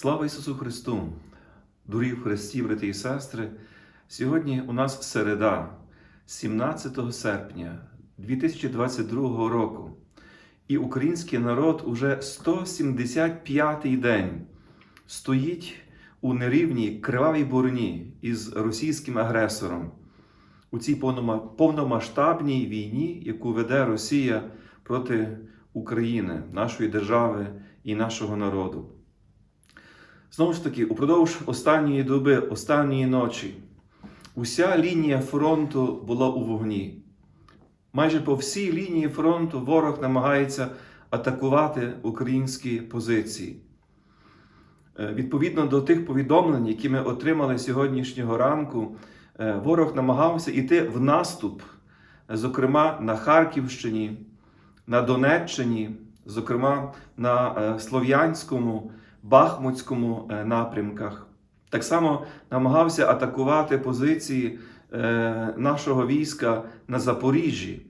Слава Ісусу Христу! Дорогі в Христі, брати і сестри! Сьогодні у нас середа, 17 серпня 2022 року. І український народ уже 175-й день стоїть у нерівній кривавій борні із російським агресором у цій повномасштабній війні, яку веде Росія проти України, нашої держави і нашого народу. Знову ж таки, упродовж останньої доби, останньої ночі, уся лінія фронту була у вогні. Майже по всій лінії фронту ворог намагається атакувати українські позиції. Е, Відповідно до тих повідомлень, які ми отримали сьогоднішнього ранку, е, ворог намагався йти в наступ, зокрема на Харківщині, на Донеччині, зокрема на е, Слов'янському, Бахмутському е, напрямках. Так само намагався атакувати позиції е, нашого війська на Запоріжжі.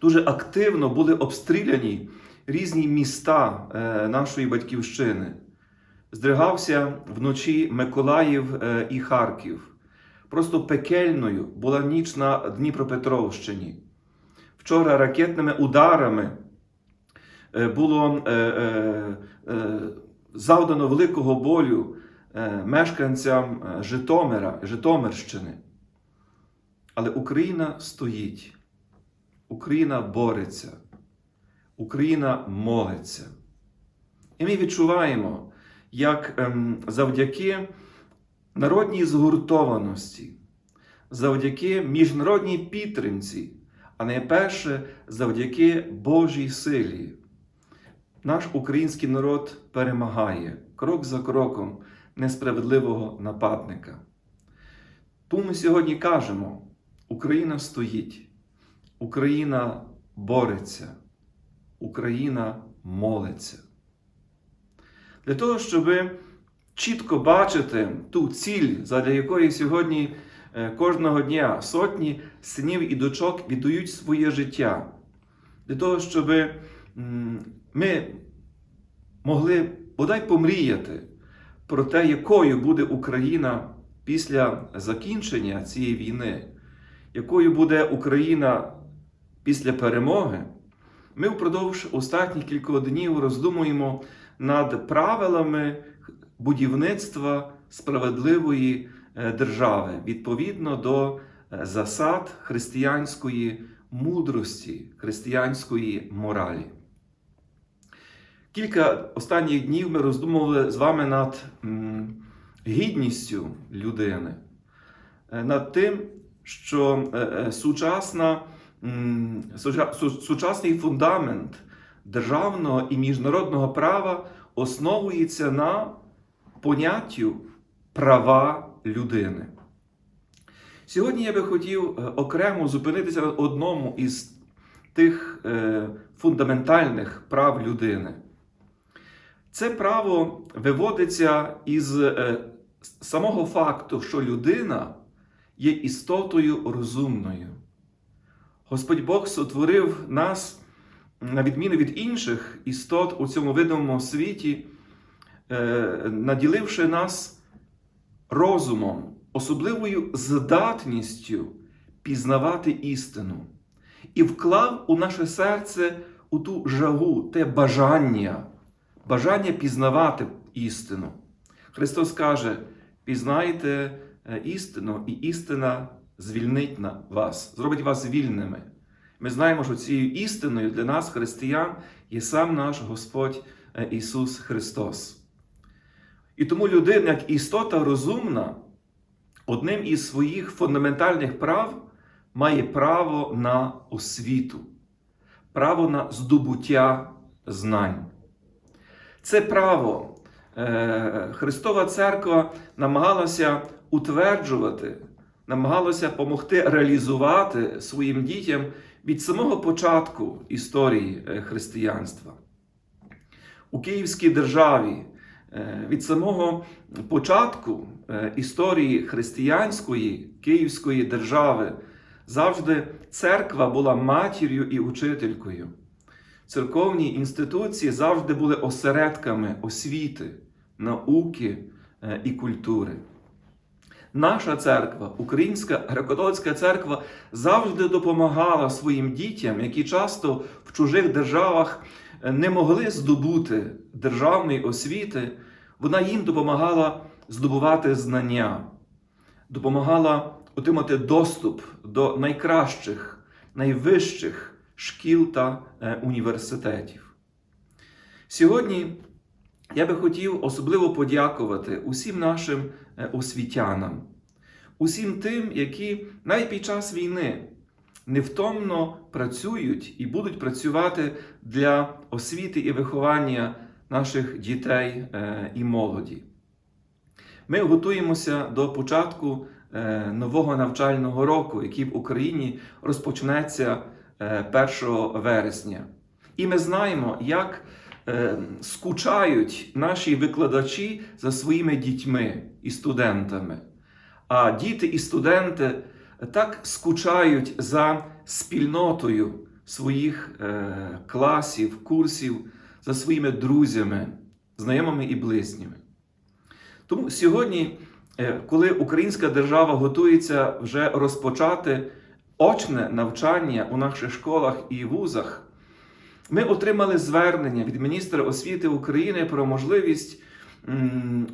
Дуже активно були обстріляні різні міста е, нашої батьківщини. Здригався вночі Миколаїв і Харків. Просто пекельною була ніч на Дніпропетровщині. Вчора ракетними ударами було завдано великого болю е, мешканцям е, Житомира, Житомирщини. Але Україна стоїть, Україна бореться, Україна молиться. І ми відчуваємо, як ем, завдяки народній згуртованості, завдяки міжнародній підтримці, а найперше завдяки Божій силі, наш український народ перемагає крок за кроком несправедливого нападника. Тому ми сьогодні кажемо: Україна стоїть, Україна бореться, Україна молиться. Для того, щоб чітко бачити ту ціль, задля якої сьогодні е, кожного дня сотні синів і дочок віддають своє життя, для того, щоб ми могли бодай помріяти про те, якою буде Україна після закінчення цієї війни, якою буде Україна після перемоги, ми впродовж останніх кількох днів роздумуємо над правилами будівництва справедливої е, держави відповідно до е, засад християнської мудрості, християнської моралі. Кілька останніх днів ми роздумували з вами над гідністю людини, е, над тим, що е, е, сучасна, сучасний фундамент державного і міжнародного права основується на поняттю права людини. Сьогодні я би хотів окремо зупинитися на одному із тих фундаментальних прав людини. Це право виводиться із е, самого факту, що людина є істотою розумною. Господь Бог сотворив нас, на відміну від інших істот у цьому видимому світі, е, наділивши нас розумом, особливою здатністю пізнавати істину, і вклав у наше серце у ту жагу, те бажання, бажання пізнавати істину. Христос каже: пізнайте е, істину, і істина звільнить на вас, зробить вас вільними. Ми знаємо, що цією істиною для нас, християн, є сам наш Господь е, Ісус Христос. І тому людина, як істота розумна, одним із своїх фундаментальних прав має право на освіту, право на здобуття знань. Це право е, Христова Церква намагалася утверджувати, намагалася допомогти реалізувати своїм дітям від самого початку історії е, християнства. У Київській державі е, від самого початку історії християнської Київської держави завжди церква була матір'ю і учителькою. Церковні інституції завжди були осередками освіти, науки е, і культури. Наша церква, Українська греко-католицька церква, завжди допомагала своїм дітям, які часто в чужих державах е, не могли здобути державної освіти. Вона їм допомагала здобувати знання, допомагала отримати доступ до найкращих, найвищих шкіл та е, університетів. Сьогодні я би хотів особливо подякувати усім нашим е, освітянам, усім тим, які навіть під час війни невтомно працюють і будуть працювати для освіти і виховання наших дітей е, і молоді. Ми готуємося до початку нового навчального року, який в Україні розпочнеться 1 вересня. І ми знаємо, як е, скучають наші викладачі за своїми дітьми і студентами. А діти і студенти так скучають за спільнотою своїх е, класів, курсів, за своїми друзями, знайомими і близніми. Тому сьогодні, е, коли українська держава готується вже розпочати очне навчання у наших школах і вузах, ми отримали звернення від міністра освіти України про можливість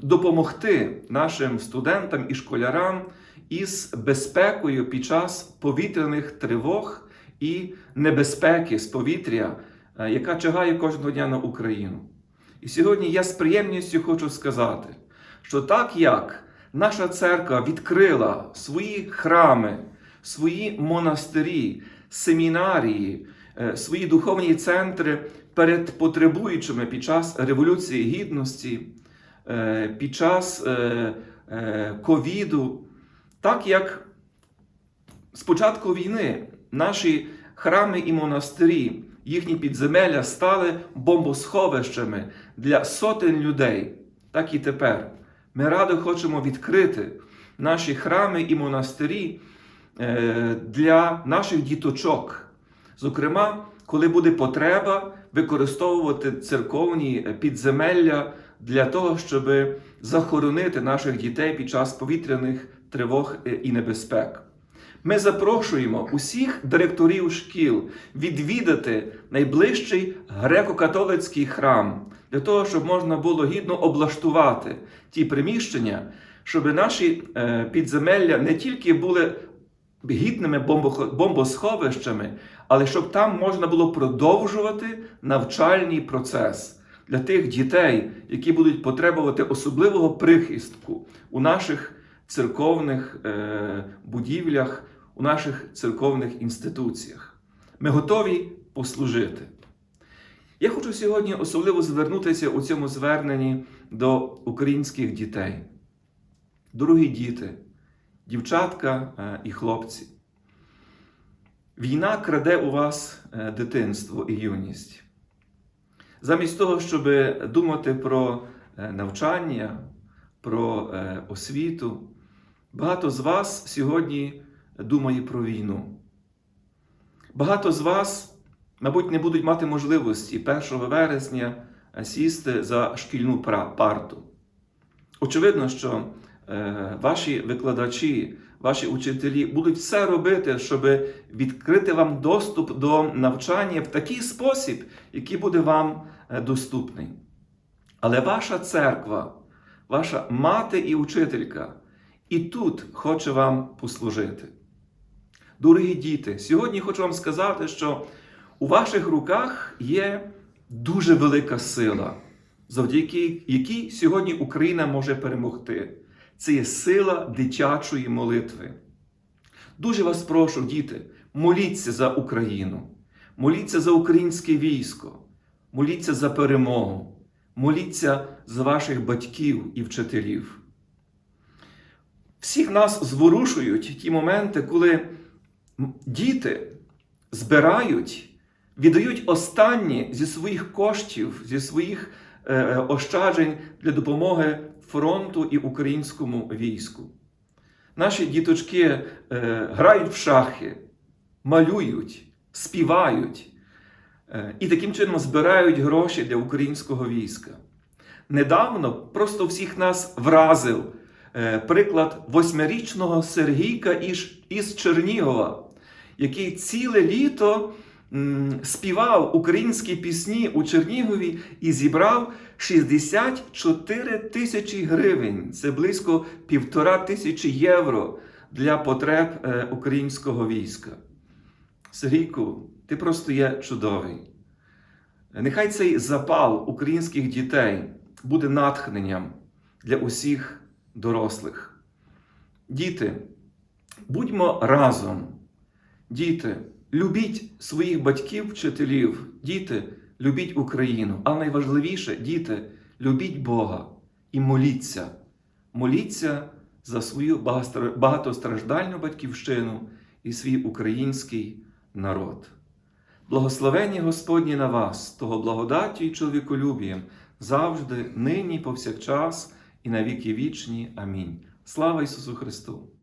допомогти нашим студентам і школярам із безпекою під час повітряних тривог і небезпеки з повітря, е, яка чигає кожного дня на Україну. І сьогодні я з приємністю хочу сказати, що так як наша церква відкрила свої храми, свої монастирі, семінарії, е, свої духовні центри перед потребуючими під час Революції Гідності, е, під час е, ковіду, так як з початку війни наші храми і монастирі, їхні підземелля стали бомбосховищами для сотень людей, так і тепер. Ми радо хочемо відкрити наші храми і монастирі для наших діточок. Зокрема, коли буде потреба використовувати церковні підземелля для того, щоб захоронити наших дітей під час повітряних тривог е, і небезпек. Ми запрошуємо усіх директорів шкіл відвідати найближчий греко-католицький храм для того, щоб можна було гідно облаштувати ті приміщення, щоб наші е, підземелля не тільки були гідними бомбосховищами, але щоб там можна було продовжувати навчальний процес для тих дітей, які будуть потребувати особливого прихистку у наших церковних е, будівлях, у наших церковних інституціях. Ми готові послужити. Я хочу сьогодні особливо звернутися у цьому зверненні до українських дітей. Дорогі діти, дівчатка е, і хлопці. Війна краде у вас е, дитинство і юність. Замість того, щоб думати про е, навчання, про освіту, багато з вас сьогодні думає про війну. Багато з вас, мабуть, не будуть мати можливості 1 вересня сісти за шкільну парту. Очевидно, що ваші викладачі, ваші учителі будуть все робити, щоб відкрити вам доступ до навчання в такий спосіб, який буде вам е, доступний. Але ваша церква, ваша мати і учителька і тут хоче вам послужити. Дорогі діти, сьогодні хочу вам сказати, що у ваших руках є дуже велика сила, завдяки якій сьогодні Україна може перемогти. Це є сила дитячої молитви. Дуже вас прошу, діти, моліться за Україну, моліться за українське військо, моліться за перемогу, моліться за ваших батьків і вчителів. Всіх нас зворушують ті моменти, коли діти збирають, віддають останні зі своїх коштів, зі своїх ощаджень для допомоги фронту і українському війську. Наші діточки е, грають в шахи, малюють, співають е, і таким чином збирають гроші для українського війська. Недавно просто всіх нас вразив е, приклад восьмирічного Сергійка із, Чернігова, який ціле літо співав українські пісні у Чернігові і зібрав 64 тисячі гривень. Це близько півтора тисячі євро для потреб е, українського війська. Сергійку, ти просто є чудовий. Нехай цей запал українських дітей буде натхненням для усіх дорослих. Діти, будьмо разом. Діти, любіть своїх батьків, вчителів. Діти, любіть Україну. А найважливіше, діти, любіть Бога і моліться. Моліться за свою багатостраждальну батьківщину і свій український народ. Благословення Господні на вас, того благодаттю і чоловіколюбієм, завжди, нині, повсякчас і на віки вічні. Амінь. Слава Ісусу Христу!